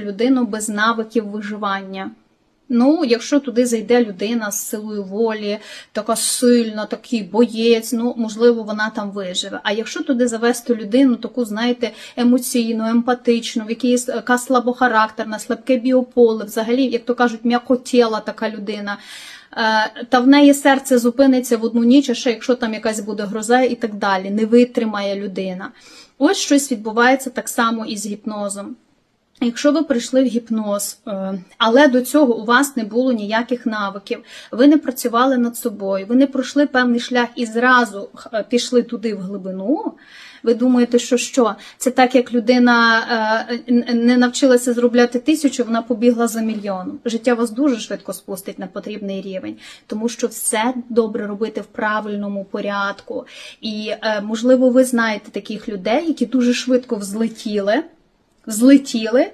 людину без навиків виживання. Ну, якщо туди зайде людина з силою волі, така сильна, такий боєць, ну можливо, вона там виживе. А якщо туди завести людину, таку, знаєте, емоційну, емпатичну, в якій яка слабохарактерна, слабке біополе, взагалі, як то кажуть, м'якотіла така людина. е, Та в неї серце зупиниться в одну ніч, а ще якщо там якась буде гроза і так далі, не витримає людина. Ось щось відбувається так само і з гіпнозом. Якщо ви прийшли в гіпноз, е, але до цього у вас не було ніяких навиків, ви не працювали над собою, ви не пройшли певний шлях і зразу е, пішли туди в глибину. Ви думаєте, що що? Це так, як людина е, не навчилася зробляти тисячу, вона побігла за мільйоном. Життя вас дуже швидко спустить на потрібний рівень, тому що все добре робити в правильному порядку. І можливо, ви знаєте таких людей, які дуже швидко взлетіли взлетіли,